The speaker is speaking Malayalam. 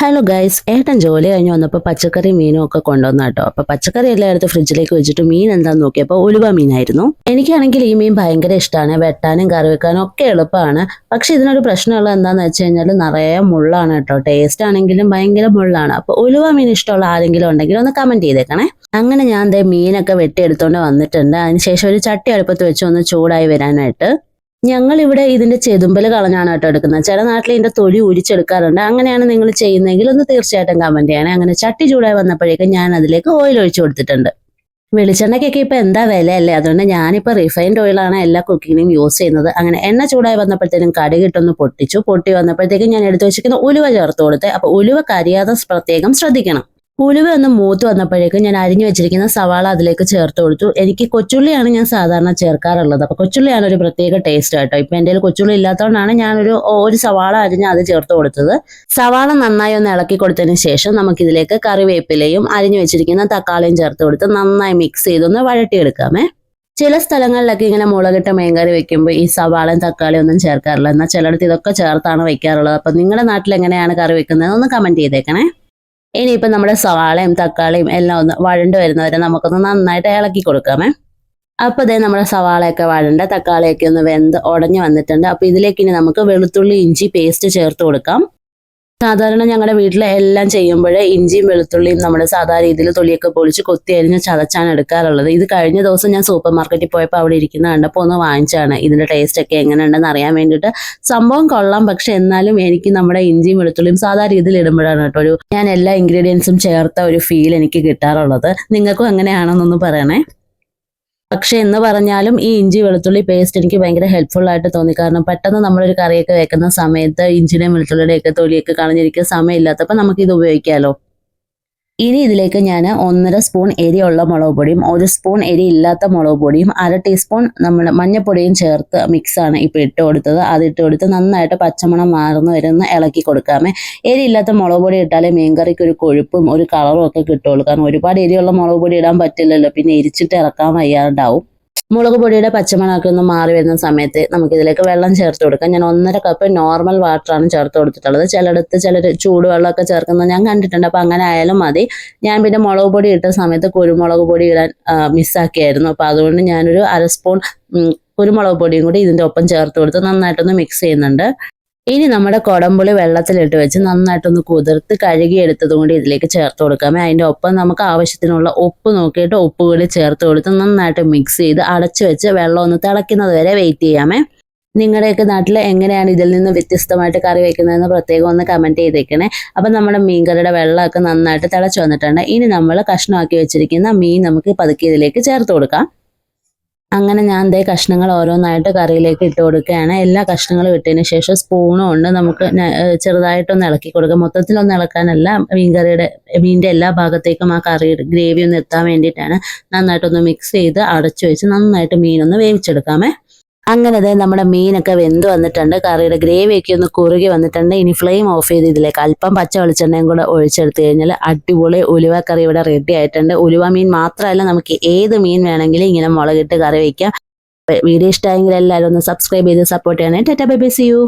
ഹലോ ഗൈസ് ഏട്ടൻ ജോലി കഴിഞ്ഞ് വന്നപ്പോൾ പച്ചക്കറി മീനും ഒക്കെ കൊണ്ടുവന്ന കേട്ടോ അപ്പൊ പച്ചക്കറി എല്ലാം എടുത്ത് ഫ്രിഡ്ജിലേക്ക് വെച്ചിട്ട് മീൻ എന്താന്ന് നോക്കിയപ്പോൾ ഉലുവ മീനായിരുന്നു. എനിക്കാണെങ്കിൽ ഈ മീൻ ഭയങ്കര ഇഷ്ടമാണ് വെട്ടാനും കറി വെക്കാനും ഒക്കെ എളുപ്പമാണ്. പക്ഷെ ഇതിനൊരു പ്രശ്നമുള്ള എന്താന്ന് വെച്ച് കഴിഞ്ഞാൽ നിറയെ മുള്ളാണ് കേട്ടോ ടേസ്റ്റ് ആണെങ്കിലും ഭയങ്കര മുള്ളാണ്. അപ്പൊ ഉലുവ മീൻ ഇഷ്ടമുള്ള ആരെങ്കിലും ഉണ്ടെങ്കിൽ ഒന്ന് കമന്റ് ചെയ്തേക്കണേ. അങ്ങനെ ഞാൻ ദേ മീനൊക്കെ വെട്ടിയെടുത്തോണ്ട് വന്നിട്ടുണ്ട്. അതിനുശേഷം ഒരു ചട്ടി അടുപ്പത്ത് വെച്ച് ഒന്ന് ചൂടായി വരാനായിട്ട് ഞങ്ങൾ ഇവിടെ ഇതിന്റെ ചെതുമ്പൽ കളഞ്ഞാണ് കേട്ടോ എടുക്കുന്നത്. ചില നാട്ടിൽ ഇതിന്റെ തൊലി ഉരിച്ചെടുക്കാറുണ്ട്. അങ്ങനെയാണ് നിങ്ങൾ ചെയ്യുന്നതെങ്കിൽ ഒന്ന് തീർച്ചയായിട്ടും കമന്റ് ചെയ്യണേ. അങ്ങനെ ചട്ടി ചൂടായി വന്നപ്പോഴേക്കും ഞാൻ അതിലേക്ക് ഓയിൽ ഒഴിച്ചു കൊടുത്തിട്ടുണ്ട്. വെളിച്ചെണ്ണയ്ക്കൊക്കെ ഇപ്പൊ എന്താ വില അല്ലേ അതുകൊണ്ട് ഞാനിപ്പോ റിഫൈൻഡ് ഓയിലാണ് എല്ലാ കുക്കിങ്ങിനും യൂസ് ചെയ്യുന്നത്. അങ്ങനെ എണ്ണ ചൂടായി വന്നപ്പോഴത്തേനും കടുകിട്ടൊന്ന് പൊട്ടിച്ചു. പൊട്ടി വന്നപ്പോഴത്തേക്കും ഞാൻ എടുത്തു വെച്ചിരിക്കുന്ന ഉലുവ ചേർത്ത് കൊടുത്ത്. അപ്പൊ ഉലുവ കരിയാതെ പ്രത്യേകം ശ്രദ്ധിക്കണം. ഉലുവ ഒന്ന് മൂത്ത് വന്നപ്പോഴേക്കും ഞാൻ അരിഞ്ഞു വെച്ചിരിക്കുന്ന സവാള അതിലേക്ക് ചേർത്ത് കൊടുത്തു. എനിക്ക് കൊച്ചുള്ളിയാണ് ഞാൻ സാധാരണ ചേർക്കാറുള്ളത്. അപ്പൊ കൊച്ചുള്ളിയാണ് ഒരു പ്രത്യേക ടേസ്റ്റ് കേട്ടോ ഇപ്പൊ എന്റെ കൊച്ചുള്ളി ഇല്ലാത്തതുകൊണ്ടാണ് ഞാനൊരു ഒരു സവാള അരിഞ്ഞ് അത് ചേർത്ത് കൊടുത്തത്. സവാള നന്നായി ഒന്ന് ഇളക്കി കൊടുത്തതിന് ശേഷം നമുക്കിതിലേക്ക് കറിവേപ്പിലയും അരിഞ്ഞു വെച്ചിരിക്കുന്ന തക്കാളിയും ചേർത്ത് കൊടുത്ത് നന്നായി മിക്സ് ചെയ്തൊന്ന് വഴട്ടിയെടുക്കാമേ ചില സ്ഥലങ്ങളിലൊക്കെ ഇങ്ങനെ മുളകിട്ട മീൻകറി വെക്കുമ്പോൾ ഈ സവാളയും തക്കാളിയും ഒന്നും ചേർക്കാറില്ല. എന്നാൽ ചിലയിടത്ത് ഇതൊക്കെ ചേർത്താണ് വെക്കാറുള്ളത്. അപ്പം നിങ്ങളുടെ നാട്ടിൽ എങ്ങനെയാണ് കറി വെക്കുന്നത്? ഒന്ന് കമന്റ് ചെയ്തേക്കണേ. ഇനിയിപ്പോൾ നമ്മുടെ സവാളയും തക്കാളിയും എല്ലാം ഒന്ന് വഴണ്ട് വരുന്നവരെ നമുക്കൊന്ന് നന്നായിട്ട് ഇളക്കി കൊടുക്കാമേ. അപ്പോൾ അതേ നമ്മുടെ സവാളയൊക്കെ വഴണ്ട തക്കാളിയൊക്കെ ഒന്ന് വെന്ത് ഉടഞ്ഞു വന്നിട്ടുണ്ട്. അപ്പോൾ ഇതിലേക്ക് ഇനി നമുക്ക് വെളുത്തുള്ളി ഇഞ്ചി പേസ്റ്റ് ചേർത്ത് കൊടുക്കാം. സാധാരണ ഞങ്ങളുടെ വീട്ടിലെ എല്ലാം ചെയ്യുമ്പോൾ ഇഞ്ചിയും വെളുത്തുള്ളിയും നമ്മുടെ സാധാരണ രീതിയിൽ തൊലിയൊക്കെ പൊളിച്ച് കൊത്തി അരിഞ്ഞ് ചതച്ചാണ് എടുക്കാറുള്ളത്. ഇത് കഴിഞ്ഞ ദിവസം ഞാൻ സൂപ്പർ മാർക്കറ്റിൽ പോയപ്പോൾ അവിടെ ഇരിക്കുന്ന കണ്ടപ്പോൾ ഒന്ന് വാങ്ങിച്ചാണ് ഇതിന്റെ ടേസ്റ്റ് ഒക്കെ എങ്ങനെയുണ്ടെന്ന് അറിയാൻ വേണ്ടിയിട്ട്. സംഭവം കൊള്ളാം പക്ഷെ എന്നാലും എനിക്ക് നമ്മുടെ ഇഞ്ചിയും വെളുത്തുള്ളിയും സാധാരണ രീതിയിൽ ഇടുമ്പോഴാണ് കേട്ടോ ഒരു ഞാൻ എല്ലാ ഇൻഗ്രീഡിയൻസും ചേർത്ത ഒരു ഫീൽ എനിക്ക് കിട്ടാറുള്ളത്. നിങ്ങൾക്കും എങ്ങനെയാണെന്നൊന്ന് പറയണേ. പക്ഷെ എന്ന് പറഞ്ഞാലും ഈ ഇഞ്ചി വെളുത്തുള്ളി പേസ്റ്റ് എനിക്ക് ഭയങ്കര ഹെൽപ്ഫുൾ ആയിട്ട് തോന്നി. കാരണം പെട്ടെന്ന് നമ്മളൊരു കറിയൊക്കെ വെക്കുന്ന സമയത്ത് ഇഞ്ചിനെയും വെളുത്തുള്ളിയുടെയൊക്കെ തൊലിയൊക്കെ കളഞ്ഞിരിക്കുന്ന സമയമില്ലാത്തപ്പോൾ നമുക്ക് ഇത് ഉപയോഗിക്കാമല്ലോ ഇനി ഇതിലേക്ക് ഞാൻ ഒന്നര സ്പൂൺ എരിയുള്ള മുളക് പൊടിയും ഒരു സ്പൂൺ എരി ഇല്ലാത്ത മുളക് പൊടിയും അര ടീസ്പൂൺ നമ്മൾ മഞ്ഞൾപ്പൊടിയും ചേർത്ത് മിക്സാണ് ഇപ്പോൾ ഇട്ട് കൊടുത്തത്. അത് ഇട്ട് കൊടുത്ത് നന്നായിട്ട് പച്ചമണം മാറുന്ന വരുന്ന ഇളക്കി കൊടുക്കാമേ. എരി ഇല്ലാത്ത മുളക് പൊടി ഇട്ടാലേ മീൻകറിക്ക് ഒരു കൊഴുപ്പും ഒരു കളറും ഒക്കെ കിട്ടുള്ളൂ കാരണം ഒരുപാട് എരിയുള്ള മുളക് പൊടി ഇടാൻ പറ്റില്ലല്ലോ. പിന്നെ എരിച്ചിട്ട് ഇറക്കാൻ വയ്യാണ്ടാവും. മുളക് പൊടിയുടെ പച്ചമണമൊക്കെ മാറി വരുന്ന സമയത്ത് നമുക്കിതിലേക്ക് വെള്ളം ചേർത്ത് കൊടുക്കാം. ഞാൻ ഒന്നര കപ്പ് നോർമൽ വാട്ടറാണ് ചേർത്ത് കൊടുത്തിട്ടുള്ളത്. ചിലയിടത്ത് ചിലർ ചൂടുവെള്ളമൊക്കെ ചേർക്കുന്നത് ഞാൻ കണ്ടിട്ടുണ്ട്. അപ്പം അങ്ങനെ ആയാലും മതി. ഞാൻ പിന്നെ മുളക് പൊടി ഇട്ട സമയത്ത് കുരുമുളക് പൊടി ഇടാൻ മിസ്സാക്കിയായിരുന്നു അപ്പം അതുകൊണ്ട് ഞാനൊരു അര സ്പൂൺ കുരുമുളക് പൊടിയും കൂടി ഇതിന്റെ ഒപ്പം ചേർത്ത് കൊടുത്ത് നന്നായിട്ടൊന്ന് മിക്സ് ചെയ്യുന്നുണ്ട്. ഇനി നമ്മുടെ കുടംപുളി വെള്ളത്തിലിട്ട് വെച്ച് നന്നായിട്ടൊന്ന് കുതിർത്ത് കഴുകിയെടുത്തത് കൊണ്ട് ഇതിലേക്ക് ചേർത്ത് കൊടുക്കാമേ. അതിന്റെ ഒപ്പം നമുക്ക് ആവശ്യത്തിനുള്ള ഉപ്പ് നോക്കിയിട്ട് ഉപ്പ് കൂടി ചേർത്ത് കൊടുത്ത് നന്നായിട്ട് മിക്സ് ചെയ്ത് അടച്ചു വെച്ച് വെള്ളം ഒന്ന് തിളയ്ക്കുന്നത് വരെ വെയിറ്റ് ചെയ്യാമേ. നിങ്ങളുടെയൊക്കെ നാട്ടിൽ എങ്ങനെയാണ് ഇതിൽ നിന്ന് വ്യത്യസ്തമായിട്ട് കറി വെക്കുന്നതെന്ന് പ്രത്യേകം ഒന്ന് കമന്റ് ചെയ്തേക്കണേ. അപ്പം നമ്മുടെ മീൻകറിയുടെ വെള്ളമൊക്കെ നന്നായിട്ട് തിളച്ച് വന്നിട്ടുണ്ട്. ഇനി നമ്മൾ കഷ്ണമാക്കി വെച്ചിരിക്കുന്ന മീൻ നമുക്ക് പതുക്കെ ഇതിലേക്ക് ചേർത്ത് കൊടുക്കാം. അങ്ങനെ ഞാൻ ദേ കഷ്ണങ്ങൾ ഓരോന്നായിട്ട് കറിയിലേക്ക് ഇട്ട് കൊടുക്കുകയാണ്. എല്ലാ കഷ്ണങ്ങളും ഇട്ടതിന് ശേഷം സ്പൂണും ഉണ്ട്. നമുക്ക് ചെറുതായിട്ടൊന്ന് ഇളക്കി കൊടുക്കുക മൊത്തത്തിലൊന്ന് ഇളക്കാനല്ല മീൻകറിയുടെ മീനിന്റെ എല്ലാ ഭാഗത്തേക്കും ആ കറി ഗ്രേവി ഒന്ന് എത്താൻ വേണ്ടിയിട്ടാണ് നന്നായിട്ടൊന്ന് മിക്സ് ചെയ്ത് അടച്ചു വെച്ച് നന്നായിട്ട് മീനൊന്ന് വേവിച്ചെടുക്കാമേ. അങ്ങനെ ദേ നമ്മുടെ മീനൊക്കെ വെന്ത് വന്നിട്ടുണ്ട്. കറിയുടെ ഗ്രേവിയൊക്കെ ഒന്ന് കുറുകി വന്നിട്ടുണ്ട്. ഇനി ഫ്ലെയിം ഓഫ് ചെയ്ത് ഇതിലേക്ക് അല്പം പച്ച വെളിച്ചെണ്ണയും കൂടെ ഒഴിച്ചെടുത്ത് കഴിഞ്ഞാൽ അടിപൊളി ഉലുവ കറി ഇവിടെ റെഡി ആയിട്ടുണ്ട്. ഉലുവ മീൻ മാത്രമല്ല നമുക്ക് ഏത് മീൻ വേണമെങ്കിലും ഇങ്ങനെ മുളകിട്ട് കറി വയ്ക്കാം വീഡിയോ ഇഷ്ടമായെങ്കിൽ എല്ലാവരും ഒന്ന് സബ്സ്ക്രൈബ് ചെയ്ത് സപ്പോർട്ട് ചെയ്യണേ tata bye bye see you